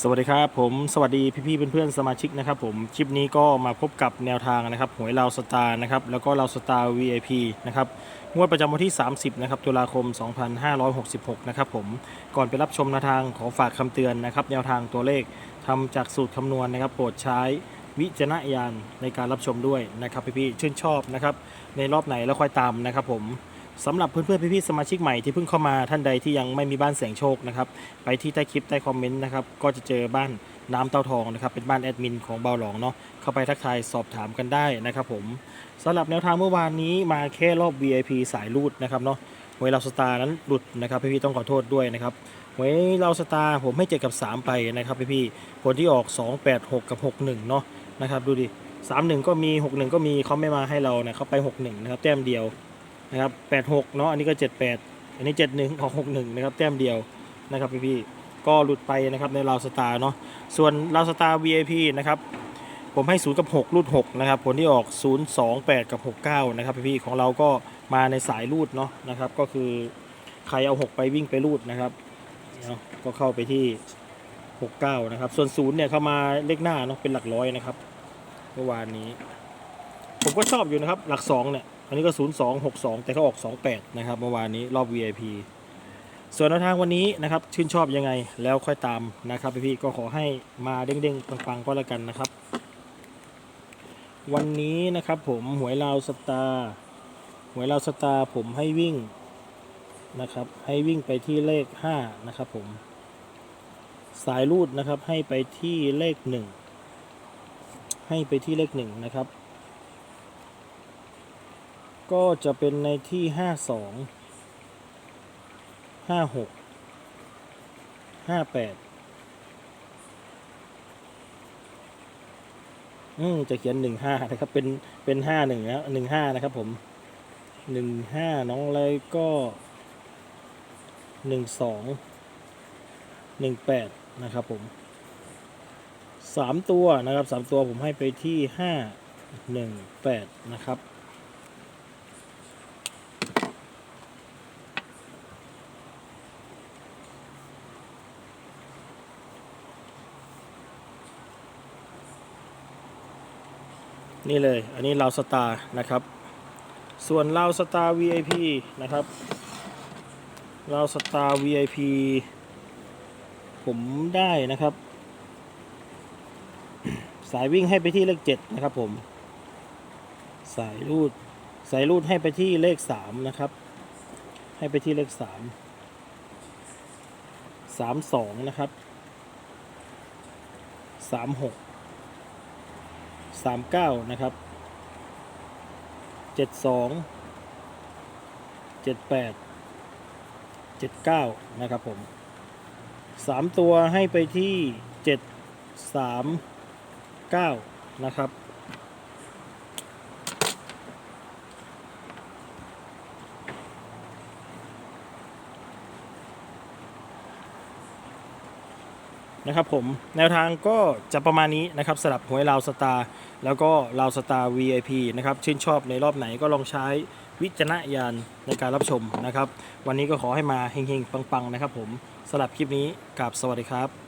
สวัสดีครับผมสวัสดีพี่ๆเพื่อนๆสมาชิกนะครับผมคลิปนี้ก็มาพบกับแนวทางนะครับหวยลาวสตาร์นะครับแล้วก็ลาวสตาร์ VIP นะครับงวดประจำวันที่ 30นะครับตุลาคม 2566 นะครับผมก่อนไปรับชมแนวทางขอฝากคำเตือนนะครับแนวทางตัวเลขทำจากสูตรคำนวณนะครับโปรดใช้วิจารณญาณในการรับชมด้วยนะครับพี่ๆชื่นชอบนะครับในรอบไหนแล้วค่อยตามนะครับผม สำหรับเพื่อนๆพี่ๆสมาชิกใหม่ที่เพิ่งเข้ามาท่านใดที่ยังไม่มีบ้านแสงโชคนะครับไปที่ใต้คลิปใต้คอมเมนต์นะครับก็จะเจอบ้านน้ำเต้าทองนะครับเป็นบ้านแอดมินของเบาหลองเนาะเข้าไปทักทายสอบถามกันได้นะครับผมสำหรับแนวทางเมื่อวานนี้มาแค่รอบ VIP สายรูดนะครับเนาะหวยเราสตาร์นั้นหลุดนะครับพี่ๆต้องขอโทษด้วยนะครับหวยเราสตาร์ผมให้เจ็ดกับ3ไปนะครับพี่ๆผลที่ออก2 8 6กับ61เนาะนะครับดูดิ31ก็มี61ก็มีเขาไม่มาให้เรานะเขาไป61นะครับแต้มเดียว นะครับ86เนาะอันนี้ก็78อันนี้71ของ61นะครับแต้มเดียวนะครับพี่ๆก็หลุดไปนะครับในลาวสตาร์เนาะส่วนลาวสตาร์ VIP นะครับผมให้ 0 กับ 6 รูด 6 นะครับ ผลที่ออก 0 2 8 กับ 69 นะครับพี่ๆของเราก็มาในสายรูดเนาะนะครับ ก็คือใครเอา 6 ไปวิ่งไปรูดนะครับเนาะก็เข้าไปที่ 69 นะครับ ส่วน 0 เนี่ยเข้ามาเลขหน้าเนาะเป็นหลักร้อยนะครับ เมื่อวานนี้ ผมก็ชอบอยู่นะครับ หลัก 2 เนี่ย อันนี้ก็ 0 2 6 2 แต่เขาออก 28 นะครับเมื่อวานนี้รอบ VIP ส่วนแนวทางวันนี้นะครับชื่นชอบยังไงแล้วค่อยตามนะครับพี่ๆก็ขอให้มาเด้งๆปังๆก็แล้วกันนะครับ วันนี้นะครับผมหวยลาวสตาร์หวยลาวสตาร์ผมให้วิ่งนะครับให้วิ่งไปที่เลข 5 นะครับผม สายรูดนะครับให้ไปที่เลข 1 ให้ไปที่เลข 1 นะครับ ก็จะเป็นในที่ห้าสองห้าหกห้าแปดอืมจะเขียนหนึ่งห้านะครับ เป็นเป็นห้าหนึ่งนะหนึ่งห้านะครับผมหนึ่งห้าน้องอะไรก็หนึ่งสองหนึ่งแปดนะครับผมสามตัวนะครับสามตัวผมให้ไปที่ห้าหนึ่งแปดนะครับ นี่เลย อันนี้เราสตาร์นะครับ ส่วนเราสตาร์ VIP นะครับเราสตาร์ VIP ผมได้นะครับ สายวิ่งให้ไปที่เลขเจ็ดนะครับผม สายรูด สายรูดให้ไปที่เลขสามนะครับ ให้ไปที่เลขสามสามสองนะครับสามหก สามเก้านะครับเจ็ดสองเจ็ดแปดเจ็ดเก้านะครับผมสามตัวให้ไปที่เจ็ดสามเก้านะครับ นะครับผมแนวทางก็จะประมาณนี้นะครับสลับหวยลาวสตาร์แล้วก็ลาวสตาร์ VIP นะครับชื่นชอบในรอบไหนก็ลองใช้วิจารณญาณในการรับชมนะครับ วันนี้ก็ขอให้มาเฮงๆ ปังๆ นะครับผมสลับคลิปนี้กับสวัสดีครับ